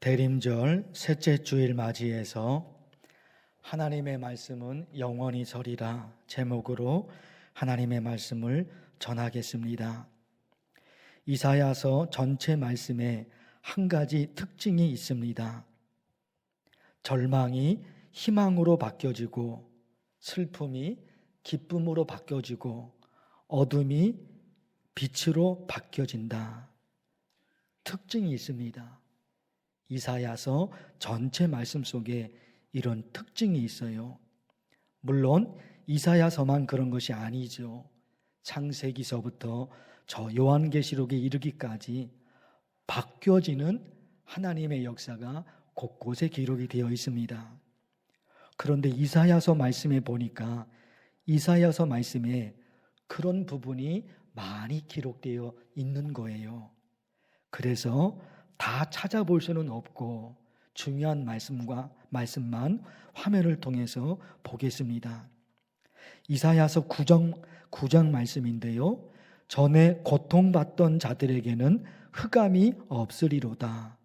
대림절 셋째 주일 맞이해서 하나님의 말씀은 영원히 서리라 제목으로 하나님의 말씀을 전하겠습니다. 이사야서 전체 말씀에 한 가지 특징이 있습니다. 절망이 희망으로 바뀌어지고 슬픔이 기쁨으로 바뀌어지고 어둠이 빛으로 바뀌어진다. 특징이 있습니다. 이사야서 전체 말씀 속에 이런 특징이 있어요. 물론 이사야서만 그런 것이 아니죠. 창세기서부터 저 요한계시록에 이르기까지 바뀌어지는 하나님의 역사가 곳곳에 기록이 되어 있습니다. 그런데 이사야서 말씀에 보니까 이사야서 말씀에 그런 부분이 많이 기록되어 있는 거예요. 그래서 다 찾아볼 수는 없고 중요한 말씀과 말씀만 화면을 통해서 보겠습니다. 이사야서 9장 9장 말씀인데요. 전에 고통받던 자들에게는 흑암이 없으리로다.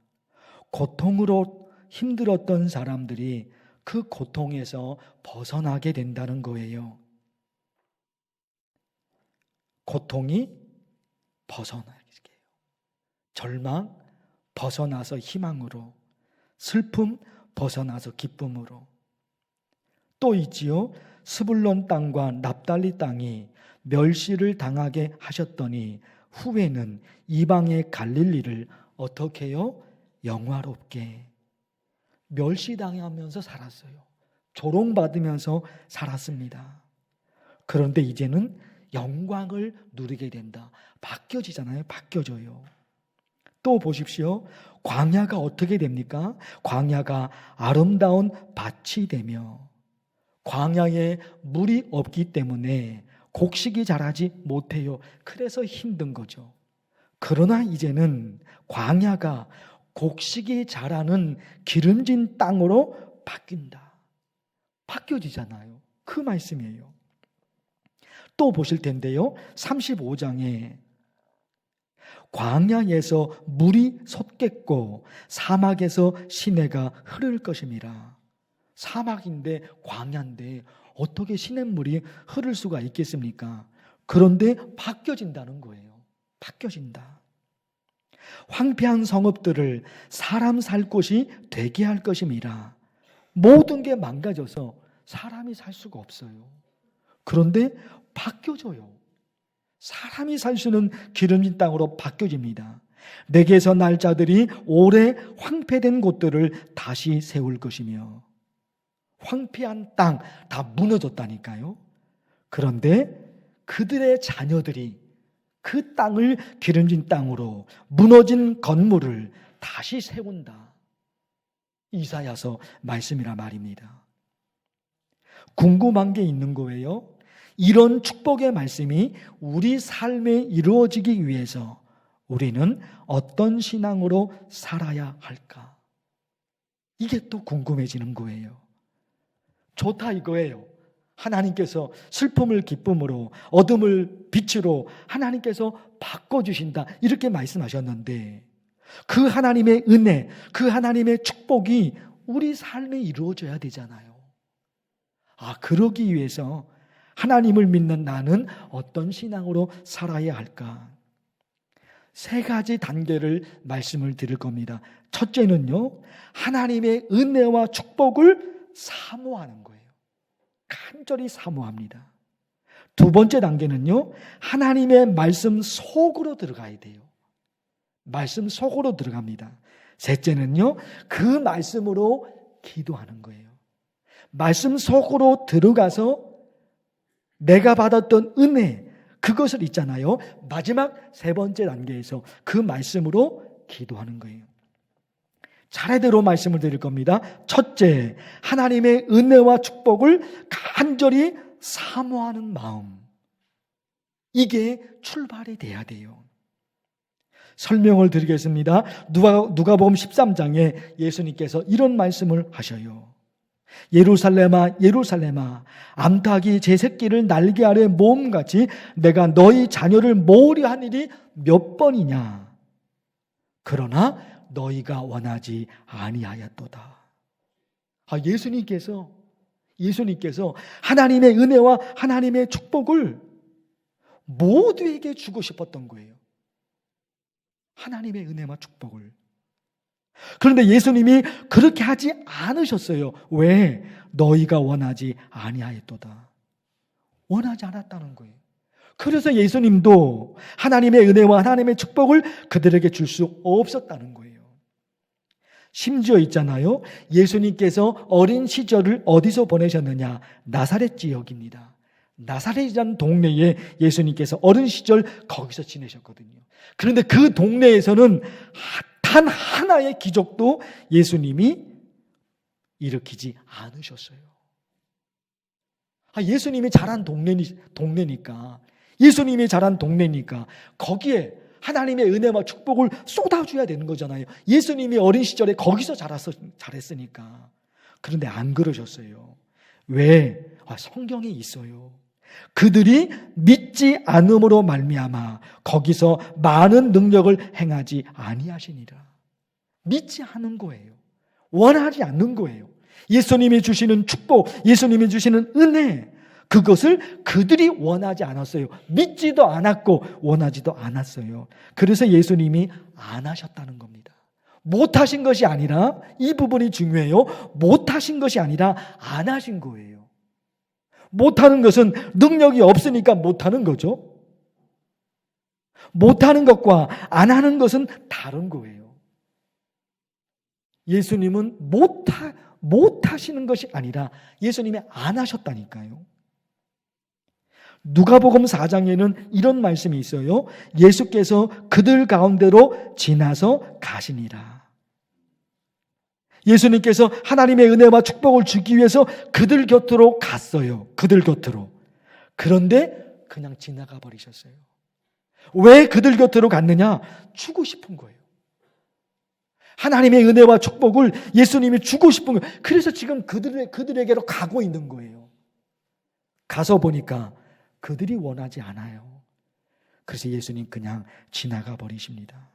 고통으로 힘들었던 사람들이 그 고통에서 벗어나게 된다는 거예요. 고통이 벗어나게 해요. 절망 벗어나서 희망으로, 슬픔 벗어나서 기쁨으로. 또 있지요. 스불론 땅과 납달리 땅이 멸시를 당하게 하셨더니 후에는 이방의 갈릴리를 어떻게 해요? 영화롭게 멸시당하면서 살았어요. 조롱받으면서 살았습니다. 그런데 이제는 영광을 누리게 된다. 바뀌어지잖아요. 바뀌어져요. 또 보십시오. 광야가 어떻게 됩니까? 광야가 아름다운 밭이 되며 광야에 물이 없기 때문에 곡식이 자라지 못해요. 그래서 힘든 거죠. 그러나 이제는 광야가 곡식이 자라는 기름진 땅으로 바뀐다. 바뀌어지잖아요. 그 말씀이에요. 또 보실 텐데요. 35장에 광야에서 물이 솟겠고 사막에서 시내가 흐를 것임이라. 사막인데 광야인데 어떻게 시냇물이 흐를 수가 있겠습니까? 그런데 바뀌어진다는 거예요. 바뀌어진다. 황폐한 성읍들을 사람 살 곳이 되게 할 것임이라. 모든 게 망가져서 사람이 살 수가 없어요. 그런데 바뀌어져요. 사람이 살 수 있는 기름진 땅으로 바뀌어집니다. 내게서 날짜들이 오래 황폐된 곳들을 다시 세울 것이며 황폐한 땅 다 무너졌다니까요. 그런데 그들의 자녀들이 그 땅을 기름진 땅으로 무너진 건물을 다시 세운다. 이사야서 말씀이라 말입니다. 궁금한 게 있는 거예요. 이런 축복의 말씀이 우리 삶에 이루어지기 위해서 우리는 어떤 신앙으로 살아야 할까? 이게 또 궁금해지는 거예요. 좋다 이거예요. 하나님께서 슬픔을 기쁨으로, 어둠을 빛으로 하나님께서 바꿔주신다. 이렇게 말씀하셨는데, 그 하나님의 은혜, 그 하나님의 축복이 우리 삶에 이루어져야 되잖아요. 아, 그러기 위해서 하나님을 믿는 나는 어떤 신앙으로 살아야 할까? 세 가지 단계를 말씀을 드릴 겁니다. 첫째는요, 하나님의 은혜와 축복을 사모하는 거예요. 간절히 사모합니다. 두 번째 단계는요, 하나님의 말씀 속으로 들어가야 돼요. 말씀 속으로 들어갑니다. 셋째는요, 그 말씀으로 기도하는 거예요. 말씀 속으로 들어가서 내가 받았던 은혜, 그것을 있잖아요. 마지막 세 번째 단계에서 그 말씀으로 기도하는 거예요. 차례대로 말씀을 드릴 겁니다. 첫째, 하나님의 은혜와 축복을 간절히 사모하는 마음. 이게 출발이 돼야 돼요. 설명을 드리겠습니다. 누가, 누가복음 13장에 예수님께서 이런 말씀을 하셔요. 예루살렘아 예루살렘아 암탉이 제 새끼를 날개 아래 모음같이 내가 너희 자녀를 모으려 한 일이 몇 번이냐 그러나 너희가 원하지 아니하였도다. 아, 예수님께서 예수님께서 하나님의 은혜와 하나님의 축복을 모두에게 주고 싶었던 거예요. 하나님의 은혜와 축복을. 그런데 예수님이 그렇게 하지 않으셨어요. 왜? 너희가 원하지 아니하였도다. 원하지 않았다는 거예요. 그래서 예수님도 하나님의 은혜와 하나님의 축복을 그들에게 줄 수 없었다는 거예요. 심지어 있잖아요. 예수님께서 어린 시절을 어디서 보내셨느냐? 나사렛 지역입니다. 나사렛이라는 동네에 예수님께서 어린 시절 거기서 지내셨거든요. 그런데 그 동네에서는 단 하나의 기적도 예수님이 일으키지 않으셨어요. 아, 예수님이 자란 동네니, 동네니까, 예수님이 자란 동네니까, 거기에 하나님의 은혜와 축복을 쏟아줘야 되는 거잖아요. 예수님이 어린 시절에 거기서 자랐어, 잘했으니까. 그런데 안 그러셨어요. 왜? 아, 성경에 있어요. 그들이 믿지 않음으로 말미암아 거기서 많은 능력을 행하지 아니하시니라. 믿지 않은 거예요. 원하지 않는 거예요. 예수님이 주시는 축복, 예수님이 주시는 은혜, 그것을 그들이 원하지 않았어요. 믿지도 않았고 원하지도 않았어요. 그래서 예수님이 안 하셨다는 겁니다. 못하신 것이 아니라 이 부분이 중요해요. 못하신 것이 아니라 안 하신 거예요. 못하는 것은 능력이 없으니까 못하는 거죠. 못하는 것과 안 하는 것은 다른 거예요. 예수님은 못하, 못하시는 것이 아니라 예수님이 안 하셨다니까요. 누가복음 4장에는 이런 말씀이 있어요. 예수께서 그들 가운데로 지나서 가시니라. 예수님께서 하나님의 은혜와 축복을 주기 위해서 그들 곁으로 갔어요. 그들 곁으로. 그런데 그냥 지나가 버리셨어요. 왜 그들 곁으로 갔느냐? 주고 싶은 거예요. 하나님의 은혜와 축복을 예수님이 주고 싶은 거예요. 그래서 지금 그들, 그들에게로 가고 있는 거예요. 가서 보니까 그들이 원하지 않아요. 그래서 예수님 그냥 지나가 버리십니다.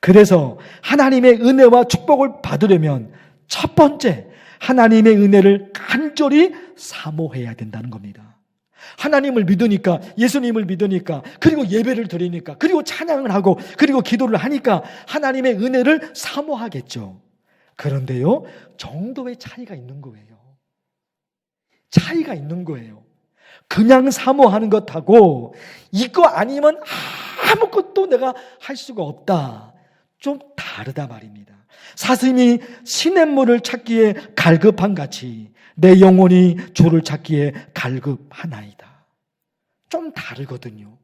그래서 하나님의 은혜와 축복을 받으려면 첫 번째, 하나님의 은혜를 간절히 사모해야 된다는 겁니다. 하나님을 믿으니까, 예수님을 믿으니까, 그리고 예배를 드리니까, 그리고 찬양을 하고, 그리고 기도를 하니까 하나님의 은혜를 사모하겠죠. 그런데요, 정도의 차이가 있는 거예요. 차이가 있는 거예요. 그냥 사모하는 것하고 이거 아니면 아무것도 내가 할 수가 없다. 좀 다르다 말입니다. 사슴이 시냇물을 찾기에 갈급한 같이 내 영혼이 조를 찾기에 갈급하나이다. 좀 다르거든요.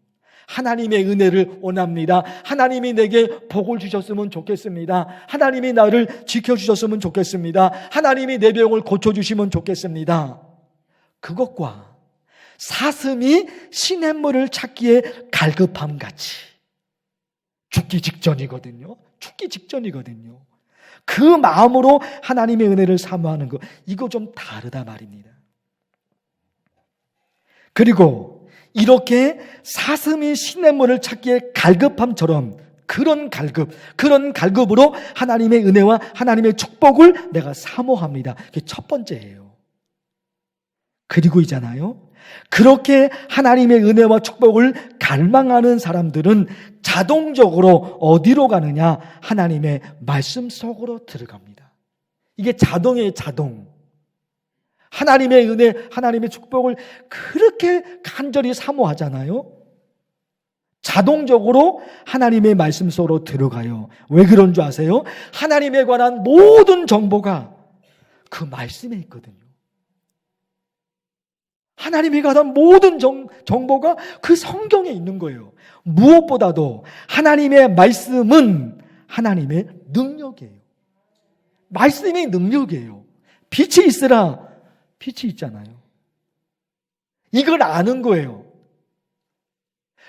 하나님의 은혜를 원합니다. 하나님이 내게 복을 주셨으면 좋겠습니다. 하나님이 나를 지켜주셨으면 좋겠습니다. 하나님이 내 병을 고쳐주시면 좋겠습니다. 그것과 사슴이 시냇물을 찾기에 갈급함 같이 죽기 직전이거든요. 죽기 직전이거든요. 그 마음으로 하나님의 은혜를 사모하는 것, 이거 좀 다르다 말입니다. 그리고 이렇게 사슴이 시냇물을 찾기에 갈급함처럼 그런 갈급, 그런 갈급으로 하나님의 은혜와 하나님의 축복을 내가 사모합니다. 그게 첫 번째예요. 그리고 있잖아요. 그렇게 하나님의 은혜와 축복을 갈망하는 사람들은 자동적으로 어디로 가느냐? 하나님의 말씀 속으로 들어갑니다. 이게 자동의 자동. 하나님의 은혜, 하나님의 축복을 그렇게 간절히 사모하잖아요. 자동적으로 하나님의 말씀 속으로 들어가요. 왜 그런 줄 아세요? 하나님에 관한 모든 정보가 그 말씀에 있거든요. 하나님이 가던 모든 정, 정보가 그 성경에 있는 거예요. 무엇보다도 하나님의 말씀은 하나님의 능력이에요. 말씀이 능력이에요. 빛이 있으라 빛이 있잖아요. 이걸 아는 거예요.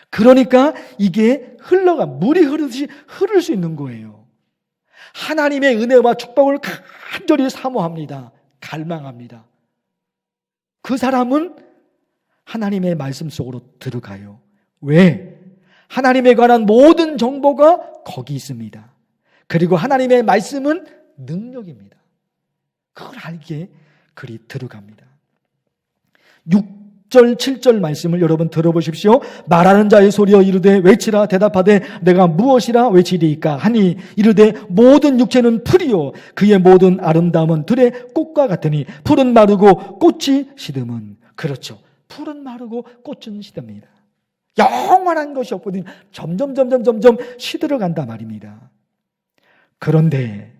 그러니까 이게 흘러가, 물이 흐르듯이 흐를 수 있는 거예요. 하나님의 은혜와 축복을 간절히 사모합니다. 갈망합니다. 그 사람은 하나님의 말씀 속으로 들어가요. 왜? 하나님에 관한 모든 정보가 거기 있습니다. 그리고 하나님의 말씀은 능력입니다. 그걸 알기에 글이 들어갑니다. 6 절, 7절 말씀을 여러분 들어보십시오. 말하는 자의 소리여 이르되 외치라 대답하되 내가 무엇이라 외치리이까 하니 이르되 모든 육체는 풀이요 그의 모든 아름다움은 들의 꽃과 같으니 풀은 마르고 꽃이 시듬은 그렇죠. 풀은 마르고 꽃은 시듭니다. 영원한 것이 없거든요. 점점 점점 점점 시들어 간다 말입니다. 그런데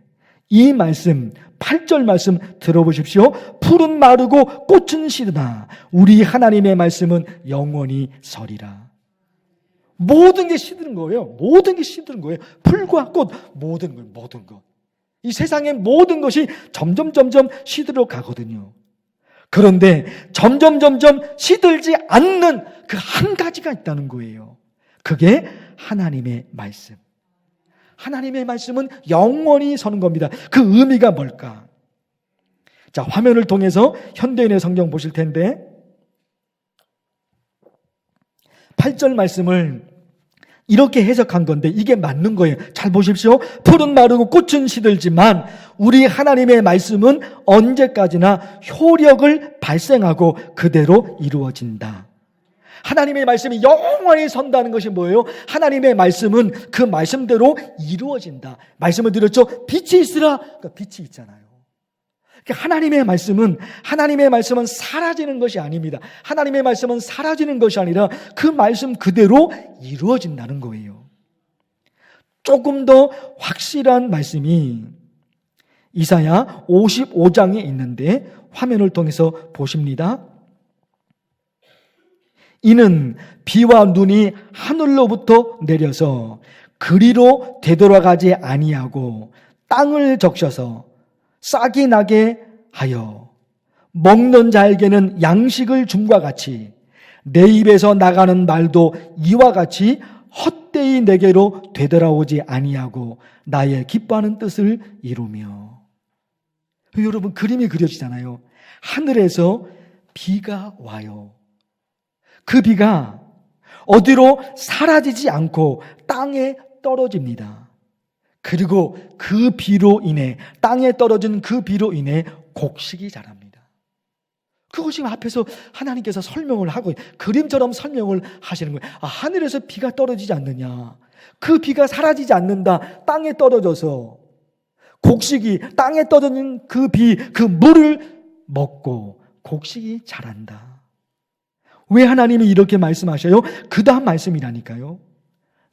이 말씀 8절 말씀 들어보십시오. 풀은 마르고 꽃은 시드나 우리 하나님의 말씀은 영원히 서리라. 모든 게 시드는 거예요. 모든 게 시드는 거예요. 풀과 꽃 모든 것 모든 것. 이 세상의 모든 것이 점점 점점 시들어 가거든요. 그런데 점점 점점 시들지 않는 그 한 가지가 있다는 거예요. 그게 하나님의 말씀. 하나님의 말씀은 영원히 서는 겁니다. 그 의미가 뭘까? 자, 화면을 통해서 현대인의 성경 보실 텐데 8절 말씀을 이렇게 해석한 건데 이게 맞는 거예요. 잘 보십시오. 풀은 마르고 꽃은 시들지만 우리 하나님의 말씀은 언제까지나 효력을 발생하고 그대로 이루어진다. 하나님의 말씀이 영원히 선다는 것이 뭐예요? 하나님의 말씀은 그 말씀대로 이루어진다. 말씀을 드렸죠? 빛이 있으라. 그러니까 빛이 있잖아요. 그러니까 하나님의 말씀은 하나님의 말씀은 사라지는 것이 아닙니다. 하나님의 말씀은 사라지는 것이 아니라 그 말씀 그대로 이루어진다는 거예요. 조금 더 확실한 말씀이 이사야 55장에 있는데 화면을 통해서 보십니다. 이는 비와 눈이 하늘로부터 내려서 그리로 되돌아가지 아니하고 땅을 적셔서 싹이 나게 하여 먹는 자에게는 양식을 줌과 같이 내 입에서 나가는 말도 이와 같이 헛되이 내게로 되돌아오지 아니하고 나의 기뻐하는 뜻을 이루며 여러분 그림이 그려지잖아요. 하늘에서 비가 와요. 그 비가 어디로 사라지지 않고 땅에 떨어집니다. 그리고 그 비로 인해 땅에 떨어진 그 비로 인해 곡식이 자랍니다. 그것이 앞에서 하나님께서 설명을 하고 그림처럼 설명을 하시는 거예요. 아, 하늘에서 비가 떨어지지 않느냐? 그 비가 사라지지 않는다. 땅에 떨어져서 곡식이 땅에 떨어진 그 비, 그 물을 먹고 곡식이 자란다. 왜 하나님이 이렇게 말씀하셔요? 그 다음 말씀이라니까요.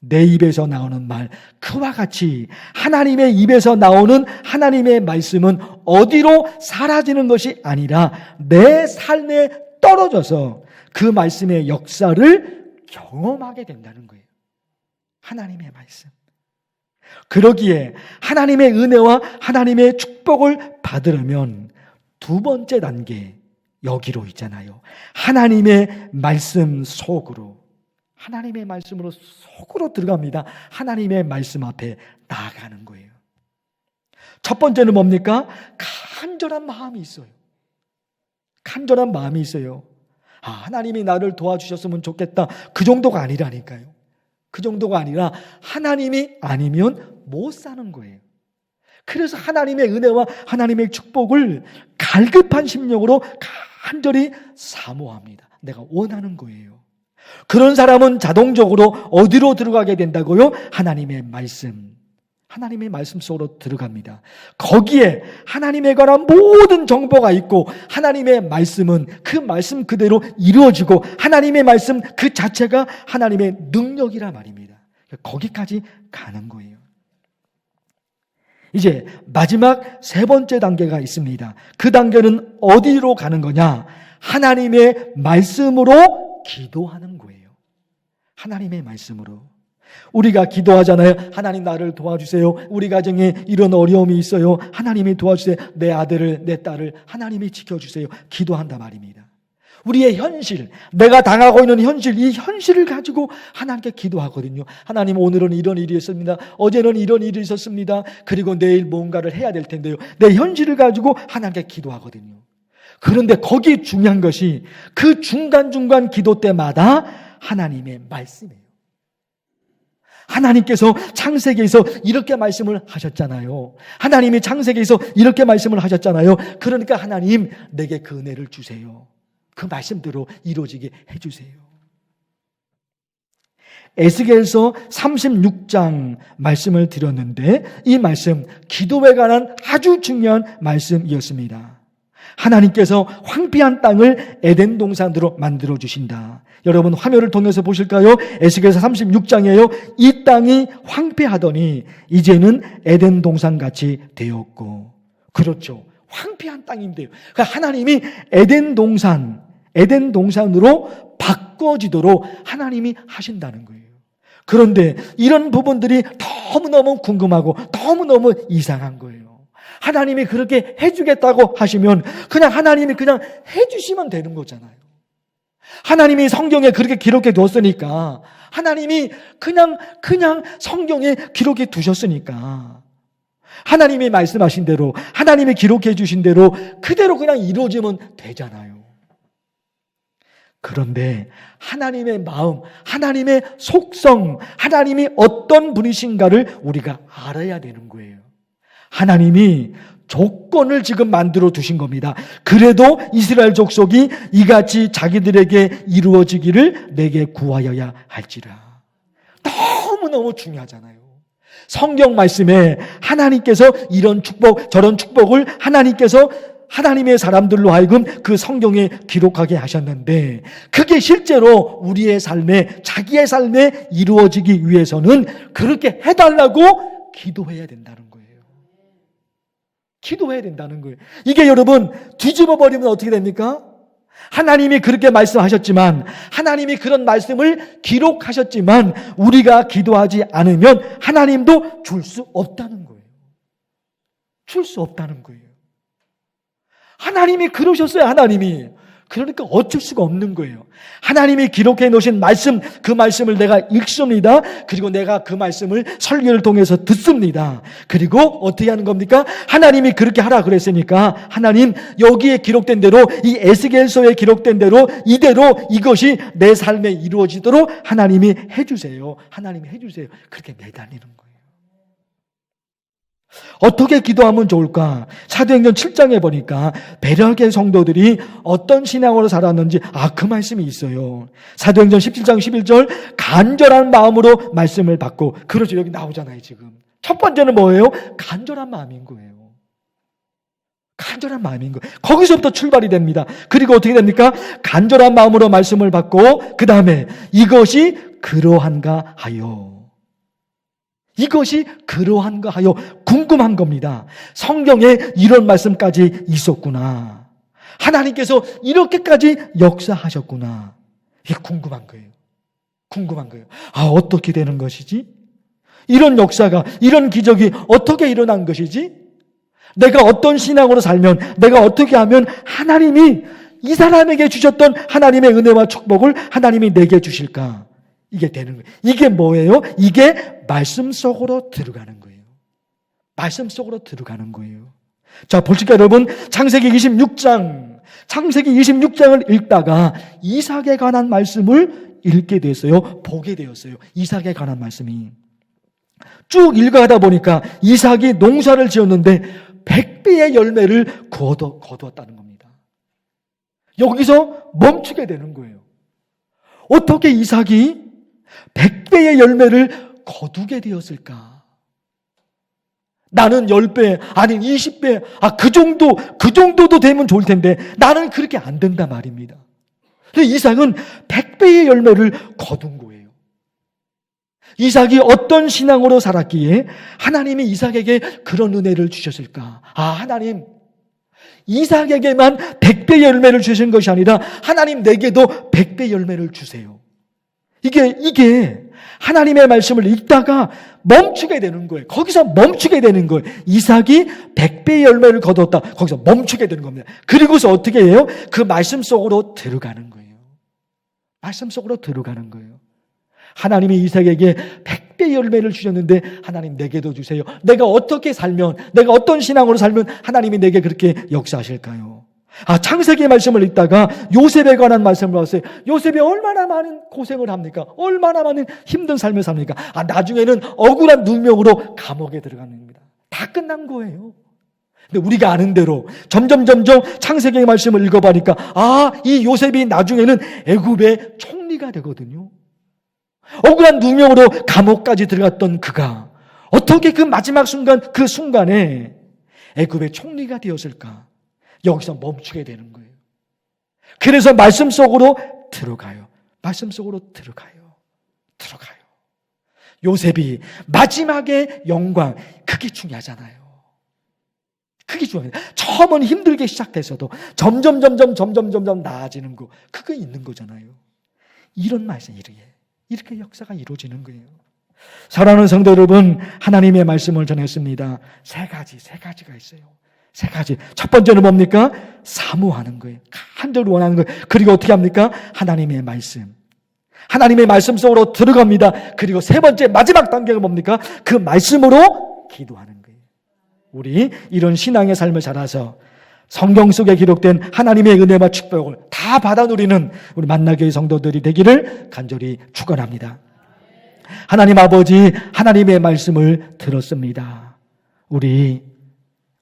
내 입에서 나오는 말, 그와 같이 하나님의 입에서 나오는 하나님의 말씀은 어디로 사라지는 것이 아니라 내 삶에 떨어져서 그 말씀의 역사를 경험하게 된다는 거예요. 하나님의 말씀. 그러기에 하나님의 은혜와 하나님의 축복을 받으려면 두 번째 단계, 여기로 있잖아요. 하나님의 말씀 속으로. 하나님의 말씀으로 속으로 들어갑니다. 하나님의 말씀 앞에 나아가는 거예요. 첫 번째는 뭡니까? 간절한 마음이 있어요. 간절한 마음이 있어요. 아, 하나님이 나를 도와주셨으면 좋겠다. 그 정도가 아니라니까요. 그 정도가 아니라 하나님이 아니면 못 사는 거예요. 그래서 하나님의 은혜와 하나님의 축복을 갈급한 심령으로 간절히 사모합니다. 내가 원하는 거예요. 그런 사람은 자동적으로 어디로 들어가게 된다고요? 하나님의 말씀. 하나님의 말씀 속으로 들어갑니다. 거기에 하나님에 관한 모든 정보가 있고 하나님의 말씀은 그 말씀 그대로 이루어지고 하나님의 말씀 그 자체가 하나님의 능력이라 말입니다. 거기까지 가는 거예요. 이제 마지막 세 번째 단계가 있습니다. 그 단계는 어디로 가는 거냐? 하나님의 말씀으로 기도하는 거예요. 하나님의 말씀으로. 우리가 기도하잖아요. 하나님 나를 도와주세요. 우리 가정에 이런 어려움이 있어요. 하나님이 도와주세요. 내 아들을, 내 딸을 하나님이 지켜주세요. 기도한다 말입니다. 우리의 현실, 내가 당하고 있는 현실, 이 현실을 가지고 하나님께 기도하거든요. 하나님 오늘은 이런 일이 있었습니다. 어제는 이런 일이 있었습니다. 그리고 내일 뭔가를 해야 될 텐데요. 내 현실을 가지고 하나님께 기도하거든요. 그런데 거기 중요한 것이 그 중간중간 기도 때마다 하나님의 말씀이에요. 하나님께서 창세기에서 이렇게 말씀을 하셨잖아요. 하나님이 창세기에서 이렇게 말씀을 하셨잖아요. 그러니까 하나님 내게 그 은혜를 주세요. 그 말씀대로 이루어지게 해주세요. 에스겔서 36장 말씀을 드렸는데 이 말씀 기도에 관한 아주 중요한 말씀이었습니다. 하나님께서 황폐한 땅을 에덴 동산으로 만들어 주신다. 여러분 화면을 통해서 보실까요? 에스겔서 36장이에요. 이 땅이 황폐하더니 이제는 에덴 동산 같이 되었고 그렇죠. 황폐한 땅인데요. 그러니까 하나님이 에덴 동산, 에덴 동산으로 바꿔지도록 하나님이 하신다는 거예요. 그런데 이런 부분들이 너무너무 궁금하고 너무너무 이상한 거예요. 하나님이 그렇게 해주겠다고 하시면 그냥 하나님이 그냥 해주시면 되는 거잖아요. 하나님이 성경에 그렇게 기록해 뒀으니까 하나님이 그냥 그냥 성경에 기록해 두셨으니까 하나님이 말씀하신 대로 하나님이 기록해 주신 대로 그대로 그냥 이루어지면 되잖아요. 그런데 하나님의 마음, 하나님의 속성, 하나님이 어떤 분이신가를 우리가 알아야 되는 거예요. 하나님이 조건을 지금 만들어 두신 겁니다. 그래도 이스라엘 족속이 이같이 자기들에게 이루어지기를 내게 구하여야 할지라. 너무너무 중요하잖아요. 성경 말씀에 하나님께서 이런 축복, 저런 축복을 하나님께서 하나님의 사람들로 하여금 그 성경에 기록하게 하셨는데 그게 실제로 우리의 삶에 자기의 삶에 이루어지기 위해서는 그렇게 해달라고 기도해야 된다는 거예요. 기도해야 된다는 거예요. 이게 여러분 뒤집어 버리면 어떻게 됩니까? 하나님이 그렇게 말씀하셨지만 하나님이 그런 말씀을 기록하셨지만 우리가 기도하지 않으면 하나님도 줄 수 없다는 거예요. 줄 수 없다는 거예요. 하나님이 그러셨어요, 하나님이. 그러니까 어쩔 수가 없는 거예요. 하나님이 기록해 놓으신 말씀, 그 말씀을 내가 읽습니다. 그리고 내가 그 말씀을 설교를 통해서 듣습니다. 그리고 어떻게 하는 겁니까? 하나님이 그렇게 하라 그랬으니까 하나님 여기에 기록된 대로 이 에스겔서에 기록된 대로 이대로 이것이 내 삶에 이루어지도록 하나님이 해주세요. 하나님이 해주세요. 그렇게 매달리는 거예요. 어떻게 기도하면 좋을까? 사도행전 7장에 보니까 베르게 성도들이 어떤 신앙으로 살았는지 아 그 말씀이 있어요. 사도행전 17장 11절 간절한 마음으로 말씀을 받고 그러죠 여기 나오잖아요 지금. 첫 번째는 뭐예요? 간절한 마음인 거예요. 간절한 마음인 거예요. 거기서부터 출발이 됩니다. 그리고 어떻게 됩니까? 간절한 마음으로 말씀을 받고 그 다음에 이것이 그러한가 하여. 이것이 그러한가 하여 궁금한 겁니다. 성경에 이런 말씀까지 있었구나. 하나님께서 이렇게까지 역사하셨구나. 이게 궁금한 거예요. 궁금한 거예요. 아, 어떻게 되는 것이지? 이런 역사가, 이런 기적이 어떻게 일어난 것이지? 내가 어떤 신앙으로 살면, 내가 어떻게 하면 하나님이 이 사람에게 주셨던 하나님의 은혜와 축복을 하나님이 내게 주실까? 이게 되는 거예요. 이게 뭐예요? 이게 말씀 속으로 들어가는 거예요. 말씀 속으로 들어가는 거예요. 자, 보실까 여러분? 창세기 26장, 창세기 26장을 읽다가 이삭에 관한 말씀을 읽게 됐어요. 보게 되었어요. 이삭에 관한 말씀이. 쭉 읽어가다 보니까 이삭이 농사를 지었는데 백배의 열매를 거둬, 거두었다는 겁니다. 여기서 멈추게 되는 거예요. 어떻게 이삭이 백배의 열매를 거두게 되었을까? 나는 10배, 아니 20배, 아, 그 정도, 그 정도도 되면 좋을 텐데, 나는 그렇게 안 된다 말입니다. 이삭은 100배의 열매를 거둔 거예요. 이삭이 어떤 신앙으로 살았기에 하나님이 이삭에게 그런 은혜를 주셨을까? 아, 하나님, 이삭에게만 100배의 열매를 주신 것이 아니라 하나님 내게도 100배 열매를 주세요. 이게, 이게 하나님의 말씀을 읽다가 멈추게 되는 거예요. 거기서 멈추게 되는 거예요. 이삭이 100배의 열매를 거뒀다. 거기서 멈추게 되는 겁니다. 그리고서 어떻게 해요? 그 말씀 속으로 들어가는 거예요. 말씀 속으로 들어가는 거예요. 하나님이 이삭에게 100배 열매를 주셨는데 하나님 내게도 주세요. 내가 어떻게 살면 내가 어떤 신앙으로 살면 하나님이 내게 그렇게 역사하실까요? 아, 창세기의 말씀을 읽다가 요셉에 관한 말씀을 봤어요. 요셉이 얼마나 많은 고생을 합니까? 얼마나 많은 힘든 삶을 삽니까? 아, 나중에는 억울한 누명으로 감옥에 들어가는 겁니다. 다 끝난 거예요. 근데 우리가 아는 대로 점점 점점 창세기의 말씀을 읽어보니까 아, 이 요셉이 나중에는 애굽의 총리가 되거든요. 억울한 누명으로 감옥까지 들어갔던 그가 어떻게 그 마지막 순간 그 순간에 애굽의 총리가 되었을까? 여기서 멈추게 되는 거예요. 그래서 말씀 속으로 들어가요. 말씀 속으로 들어가요. 들어가요. 요셉이 마지막에 영광 그게 중요하잖아요. 그게 중요해요. 처음은 힘들게 시작돼서도 점점 점점 점점 점점 나아지는 거 그거 있는 거잖아요. 이런 말씀 이렇게 이렇게 역사가 이루어지는 거예요. 사랑하는 성도 여러분, 하나님의 말씀을 전했습니다. 세 가지, 세 가지가 있어요. 세 가지. 첫 번째는 뭡니까? 사모하는 거예요. 간절히 원하는 거예요. 그리고 어떻게 합니까? 하나님의 말씀. 하나님의 말씀 속으로 들어갑니다. 그리고 세 번째, 마지막 단계가 뭡니까? 그 말씀으로 기도하는 거예요. 우리 이런 신앙의 삶을 살아서 성경 속에 기록된 하나님의 은혜와 축복을 다 받아 누리는 우리 만나교회 성도들이 되기를 간절히 축원합니다. 하나님 아버지 하나님의 말씀을 들었습니다. 우리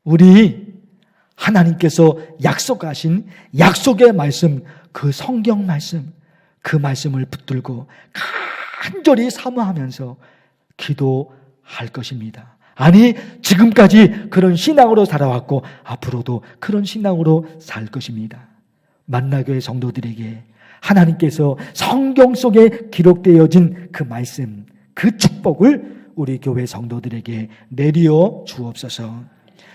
우리 하나님께서 약속하신 약속의 말씀 그 성경 말씀 그 말씀을 붙들고 간절히 사모하면서 기도할 것입니다. 아니 지금까지 그런 신앙으로 살아왔고 앞으로도 그런 신앙으로 살 것입니다. 만나교회 성도들에게 하나님께서 성경 속에 기록되어진 그 말씀, 그 축복을 우리 교회 성도들에게 내리어 주옵소서.